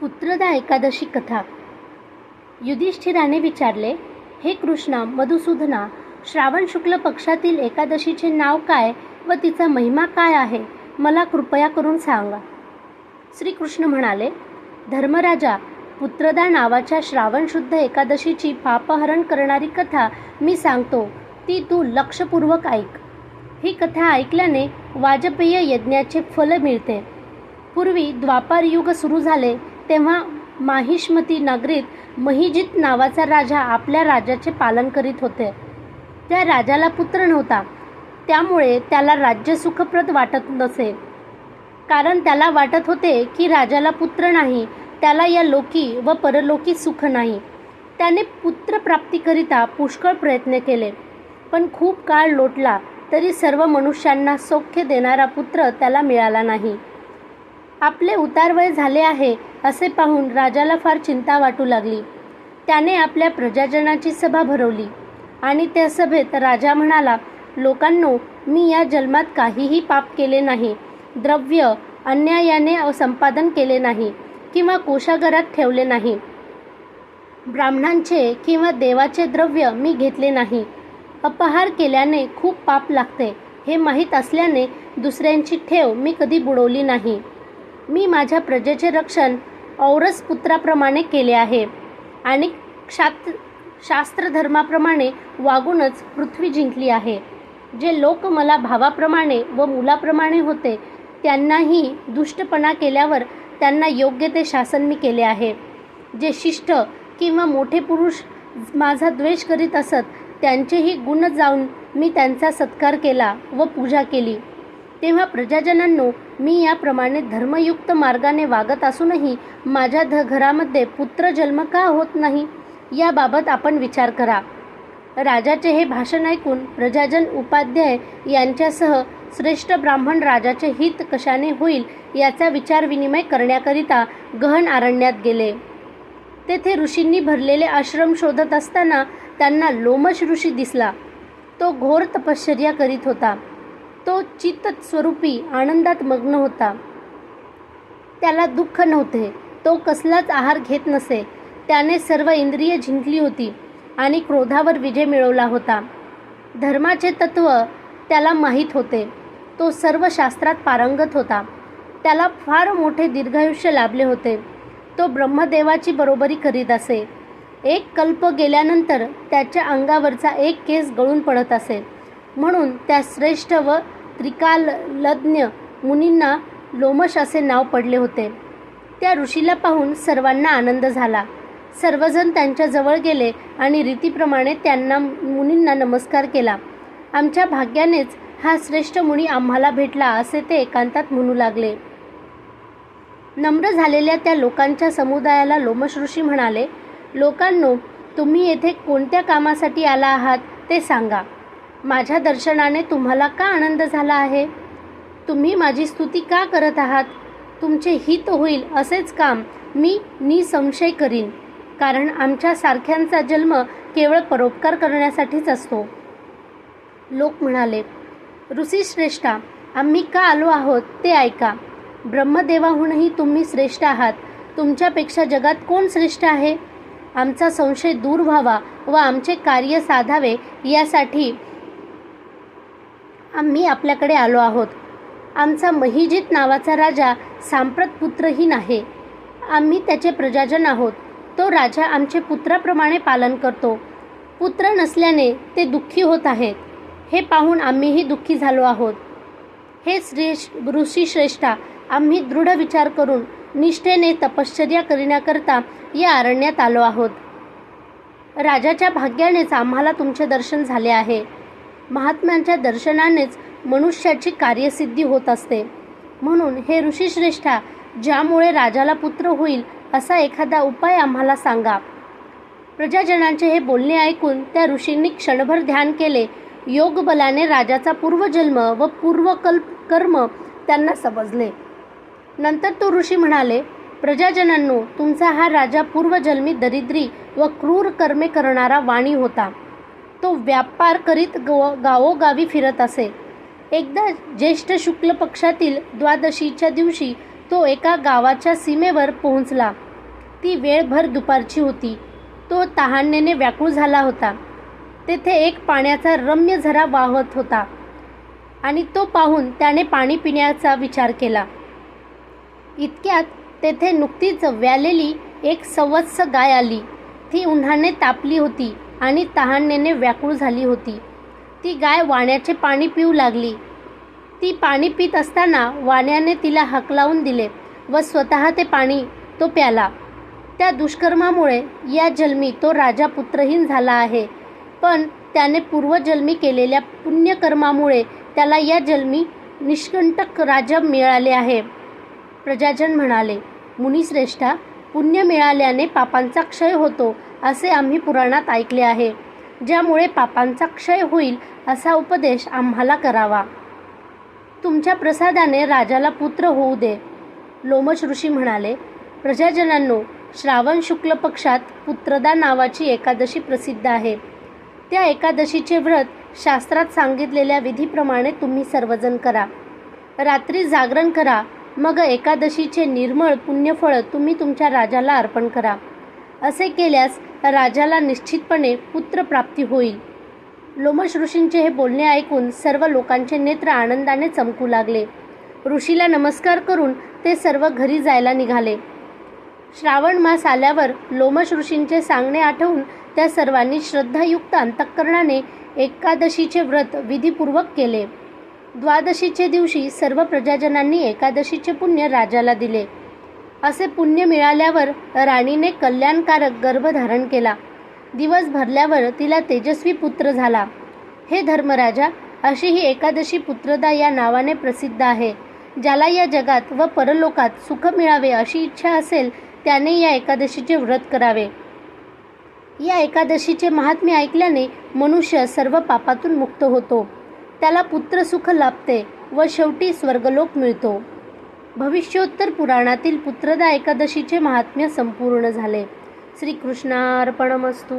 पुत्रदा एकादशी कथा. युधिष्ठिराने विचारले हे कृष्णा मधुसूदना श्रावण शुक्ल पक्षातील एकादशीचे नाव काय व तिचा महिमा काय आहे? मला कृपया करून सांगा. श्रीकृष्ण म्हणाले धर्मराजा पुत्रदा नावाच्या श्रावण शुद्ध एकादशीची पापहरण करणारी कथा मी सांगतो. ती तू लक्षपूर्वक ऐक. ही कथा ऐकल्याने वाजपेय यज्ञाचे फल मिळते. पूर्वी द्वापार युग सुरू झाले तेव्हा माहिष्मती नगरीत महिजित नावाचा राजा आपल्या राजाचे पालन करीत होते. त्या राजाला पुत्र नव्हता. त्यामुळे त्याला राज्य सुखप्रद वाटत नसे. कारण त्याला वाटत होते की राजाला पुत्र नाही त्याला या लोकी व परलोकी सुख नाही. त्याने पुत्रप्राप्तीकरिता पुष्कळ प्रयत्न केले. पण खूप काळ लोटला तरी सर्व मनुष्यांना सौख्य देणारा पुत्र त्याला मिळाला नाही. आपले उतारवय झाले आहे असे पाहून राजाला फार चिंता वाटू लागली. त्याने आपल्या प्रजाजनाची सभा भरवली आणि त्या सभेत राजा म्हणाला लोकांनो मी या जन्मात काहीही पाप केले नाही द्रव्य अन्यायाने संपादन केले नाही किंवा कोशागरात ठेवले नाही. ब्राह्मणांचे किंवा देवाचे द्रव्य मी घेतले नाही. अपहार केल्याने खूप पाप लागते हे माहीत असल्याने दुसऱ्यांची ठेव मी कधी बुडवली नाही. मी माझ्या प्रजेचे रक्षण औरस पुत्राप्रमाणे केले आहे. आणि क्षात शास्त्रधर्माप्रमाणे वागूनच पृथ्वी जिंकली आहे. जे लोक मला भावाप्रमाणे व मुलाप्रमाणे होते त्यांनाही दुष्टपणा केल्यावर त्यांना योग्य ते शासन मी केले आहे. जे शिष्ट किंवा मोठे पुरुष माझा द्वेष करीत असत त्यांचेही गुण जाऊन मी त्यांचा सत्कार केला व पूजा केली. तेव्हा प्रजाजनांनो मी याप्रमाणे धर्मयुक्त मार्गाने वागत असूनही माझ्या ध घरामध्ये पुत्र जन्म का होत नाही याबाबत आपण विचार करा. राजाचे हे भाषण ऐकून प्रजाजन उपाध्याय यांच्यासह श्रेष्ठ ब्राह्मण राजाचे हित कशाने होईल याचा विचारविनिमय करण्याकरिता गहन आरण्यात गेले. तेथे ऋषींनी भरलेले आश्रम शोधत असताना त्यांना लोमश ऋषी दिसला. तो घोर तपश्चर्या करीत होता. तो चित्त स्वरूपी आनंदात मग्न होता. त्याला दुःख नव्हते. तो कसलाच आहार घेत नसे. त्याने सर्व इंद्रिय जिंकली होती आणि क्रोधावर विजय मिळवला होता. धर्माचे तत्व त्याला माहीत होते. तो सर्व शास्त्रात पारंगत होता. त्याला फार मोठे दीर्घायुष्य लाभले होते. तो ब्रह्मदेवाची बरोबरी करीत असे. एक कल्प गेल्यानंतर त्याच्या अंगावरचा एक केस गळून पडत असे. म्हणून त्या श्रेष्ठ व त्रिकालज्ञ मुनींना लोमश असे नाव पडले होते. त्या ऋषीला पाहून सर्वांना आनंद झाला. सर्वजण त्यांच्याजवळ गेले आणि रीतीप्रमाणे त्यांना मुनींना नमस्कार केला. आमच्या भाग्यानेच हा श्रेष्ठ मुनी आम्हाला भेटला असे ते एकांतात म्हणू लागले. नम्र झालेल्या त्या लोकांच्या समुदायाला लोमश ऋषी म्हणाले लोकांनो तुम्ही येथे कोणत्या कामासाठी आला आहात ते सांगा. माझ्या दर्शनाने तुम्हाला का आनंद झाला आहे? तुम्ही माझी स्तुती का करत आहात? तुमचे हित होईल असेच काम मी निसंशय करीन कारण आमच्या सारख्यांचा जन्म केवळ परोपकार करण्यासाठीच असतो. लोक म्हणाले ऋषीश्रेष्ठा आम्ही का आलो आहोत ते ऐका. ब्रह्मदेवाहूनही तुम्ही श्रेष्ठ आहात. तुमच्यापेक्षा जगात कोण श्रेष्ठ आहे? आमचा संशय दूर व्हावा व आमचे कार्य साधावे यासाठी आम्ही आपल्याकडे आलो आहोत. आमचा महिजित नावाचा राजा सांप्रत पुत्रहीन आहे आम्ही त्याचे प्रजाजन आहोत. तो राजा आमचे पुत्राप्रमाणे पालन करतो. पुत्र नसल्याने ते दुःखी होत आहेत. हे पाहून आम्हीही दुःखी झालो आहोत. हे श्रेष्ठ ऋषी श्रेष्ठा आम्ही दृढ विचार करून निष्ठेने तपश्चर्या करण्याकरता या अरण्यात आलो आहोत. राजाच्या भाग्यानेच आम्हाला तुमचे दर्शन झाले आहे. महात्म्यांच्या दर्शनानेच मनुष्याची कार्यसिद्धी होत असते. म्हणून हे ऋषीश्रेष्ठा ज्यामुळे राजाला पुत्र होईल असा एखादा उपाय आम्हाला सांगा. प्रजाजनांचे हे बोलणे ऐकून त्या ऋषींनी क्षणभर ध्यान केले. योग बलाने राजाचा पूर्वजन्म व पूर्वकल्प कर्म त्यांना समजले. नंतर तो ऋषी म्हणाले प्रजाजनांनो तुमचा हा राजा पूर्वजन्मी दरिद्री व क्रूर कर्मे करणारा वाणी होता. तो व्यापार करीत गव गावोगावी फिरत असे. एकदा ज्येष्ठ शुक्ल पक्षातील द्वादशीच्या दिवशी तो एका गावाच्या सीमेवर पोहोचला. ती वेळभर दुपारची होती. तो तहानेने व्याकुळ झाला होता. तेथे एक पाण्याचा रम्य झरा वाहत होता आणि तो पाहून त्याने पाणी पिण्याचा विचार केला. इतक्यात तेथे नुकतीच व्यालेली एक सवत्स गाय आली. ती उन्हाने तापली होती. आणि तहानेने व्याकुळ झाली होती. ती गाय वाण्याचे पाणी पिऊ लागली. ती पाणी पित असताना वाण्याने तिला हकलावून दिले व स्वतः ते पाणी तो प्याला. त्या दुष्कर्मामुळे या जन्मी तो राजा पुत्रहीन झाला आहे. पण त्याने पूर्वजन्मी केलेल्या पुण्यकर्मामुळे त्याला या जन्मी निष्कंटक राजा मिळाले आहे. प्रजाजन म्हणाले मुनिश्रेष्ठा पुण्य मिळाल्याने पापांचा क्षय होतो. असे आम्ही पुराणात ऐकले आहे. ज्यामुळे पापांचा क्षय होईल असा उपदेश आम्हाला करावा. तुमच्या प्रसादाने राजाला पुत्र होऊ दे. लोमश ऋषी म्हणाले प्रजाजनांनो श्रावण शुक्ल पक्षात पुत्रदा नावाची एकादशी प्रसिद्ध आहे. त्या एकादशीचे व्रत शास्त्रात सांगितलेल्या विधीप्रमाणे तुम्ही सर्वजण करा. रात्री जागरण करा मग एकादशीचे निर्मळ पुण्यफळ तुम्ही तुमच्या राजाला अर्पण करा. असे केल्यास राजाला निश्चितपणे पुत्रप्राप्ती होईल. लोमश ऋषींचे हे बोलणे ऐकून सर्व लोकांचे नेत्र आनंदाने चमकू लागले. ऋषीला नमस्कार करून ते सर्व घरी जायला निघाले. श्रावण मास आल्यावर लोमश ऋषींचे सांगणे आठवून त्या सर्वांनी श्रद्धायुक्त अंतःकरणाने एकादशीचे व्रत विधीपूर्वक केले. द्वादशीचे दिवशी सर्व प्रजाजनांनी एकादशीचे पुण्य राजाला दिले. असे पुण्य मिळाल्यावर राणीने कल्याणकारक गर्भ धारण केला. दिवस भरल्यावर तिला तेजस्वी पुत्र झाला. हे धर्मराजा अशी ही एकादशी पुत्रदा या नावाने प्रसिद्ध आहे. ज्याला या जगात व परलोकात सुख मिळावे अशी इच्छा असेल त्याने या एकादशीचे व्रत करावे. या एकादशीचे महात्म्य ऐकल्याने मनुष्य सर्व पापातून मुक्त होतो. त्याला पुत्रसुख लाभते व शेवटी स्वर्गलोक मिळतो. भविष्योत्तर पुराणातील पुत्रदा एकादशीचे महात्म्य संपूर्ण झाले. श्रीकृष्णार्पणमस्तू.